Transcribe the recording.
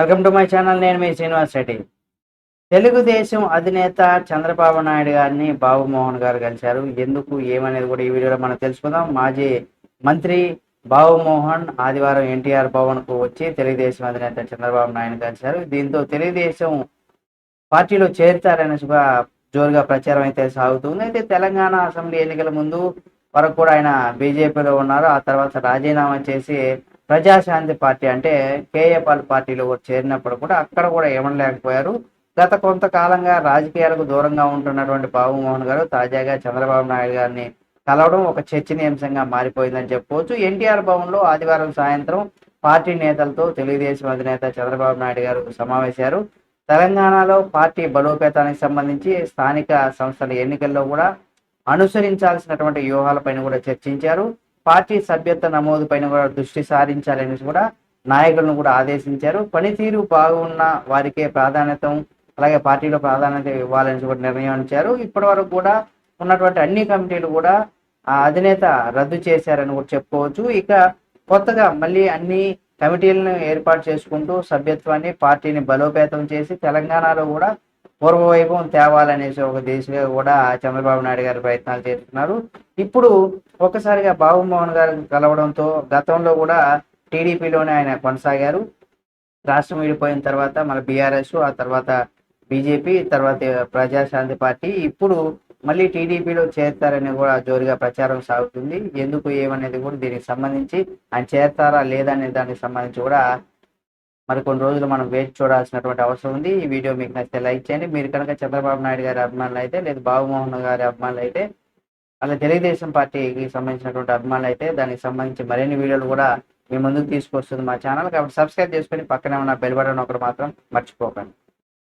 Welcome to my channel నేను మీ శ్రీనివాస్ రెడ్డి. తెలుగుదేశం అధినేత చంద్రబాబు నాయుడు గారిని బాబు మోహన్ గారు కలిశారు. ఎందుకు ఏమనేది కూడా ఈ వీడియోలో మనం తెలుసుకుందాం. మాజీ మంత్రి బాబు మోహన్ ఆదివారం ఎన్టీఆర్ భవన్కు వచ్చి తెలుగుదేశం అధినేత చంద్రబాబు నాయుడు కలిశారు. దీంతో తెలుగుదేశం పార్టీలో చేరుతారనే జోరుగా ప్రచారం అయితే సాగుతుంది. అయితే తెలంగాణ అసెంబ్లీ ఎన్నికల ముందు వరకు కూడా ఆయన బీజేపీలో ఉన్నారు. ఆ తర్వాత రాజీనామా చేసి ప్రజాశాంతి పార్టీ అంటే కేఏపాల్ పార్టీలో చేరినప్పుడు కూడా అక్కడ కూడా ఏమనలేకపోయారు. గత కొంతకాలంగా రాజకీయాలకు దూరంగా ఉంటున్నటువంటి బాబుమోహన్ గారు తాజాగా చంద్రబాబు నాయుడు గారిని కలవడం ఒక చర్చనీయాంశంగా మారిపోయిందని చెప్పుకోవచ్చు. ఎన్టీఆర్ భవన్లో ఆదివారం సాయంత్రం పార్టీ నేతలతో తెలుగుదేశం అధినేత చంద్రబాబు నాయుడు గారు సమావేశారు. తెలంగాణలో పార్టీ బలోపేతానికి సంబంధించి స్థానిక సంస్థల ఎన్నికల్లో కూడా అనుసరించాల్సినటువంటి వ్యూహాలపైన కూడా చర్చించారు. పార్టీ సభ్యత్వ నమోదు పైన కూడా దృష్టి సారించాలని కూడా నాయకులను కూడా ఆదేశించారు. పనితీరు బాగున్న వారికే ప్రాధాన్యత అలాగే పార్టీలో ప్రాధాన్యత ఇవ్వాలని కూడా నిర్ణయించారు ఇప్పటి వరకు కూడా ఉన్నటువంటి అన్ని కమిటీలు కూడా ఆ అధినేత రద్దు చేశారని కూడా చెప్పుకోవచ్చు. ఇక కొత్తగా మళ్ళీ అన్ని కమిటీలను ఏర్పాటు చేసుకుంటూ సభ్యత్వాన్ని పార్టీని బలోపేతం చేసి తెలంగాణలో కూడా పూర్వవైభవం తేవాలనేసి ఒక దిశగా కూడా చంద్రబాబు నాయుడు గారు ప్రయత్నాలు చేస్తున్నారు. ఇప్పుడు ఒక్కసారిగా బాబు మోహన్ గారు కలవడంతో గతంలో కూడా టీడీపీలోనే ఆయన కొనసాగారు. రాష్ట్రం విడిపోయిన తర్వాత మళ్ళీ బీఆర్ఎస్ ఆ తర్వాత బీజేపీ తర్వాత ప్రజాశాంతి పార్టీ. ఇప్పుడు మళ్ళీ టీడీపీలో చేరతారని కూడా జోరుగా ప్రచారం సాగుతుంది. ఎందుకు ఏమనేది కూడా దీనికి సంబంధించి ఆయన చేరతారా లేదా అనే దానికి సంబంధించి కూడా మరి కొన్ని రోజులు మనం వేచి చూడాల్సినటువంటి అవసరం ఉంది. ఈ వీడియో మీకు నచ్చితే లైక్ చేయండి. మీరు కనుక చంద్రబాబు నాయుడు గారి అభిమానులు అయితే లేదు బాబుమోహన్ గారి అభిమానులు అయితే అలా తెలుగుదేశం పార్టీకి సంబంధించినటువంటి అభిమానులు అయితే దానికి సంబంధించి మరిన్ని వీడియోలు కూడా మీ ముందుకు తీసుకొస్తుంది మా ఛానల్ కాబట్టి సబ్స్క్రైబ్ చేసుకొని పక్కనే ఉన్న బెల్ బటన్ ఒకటి మాత్రం మర్చిపోకండి.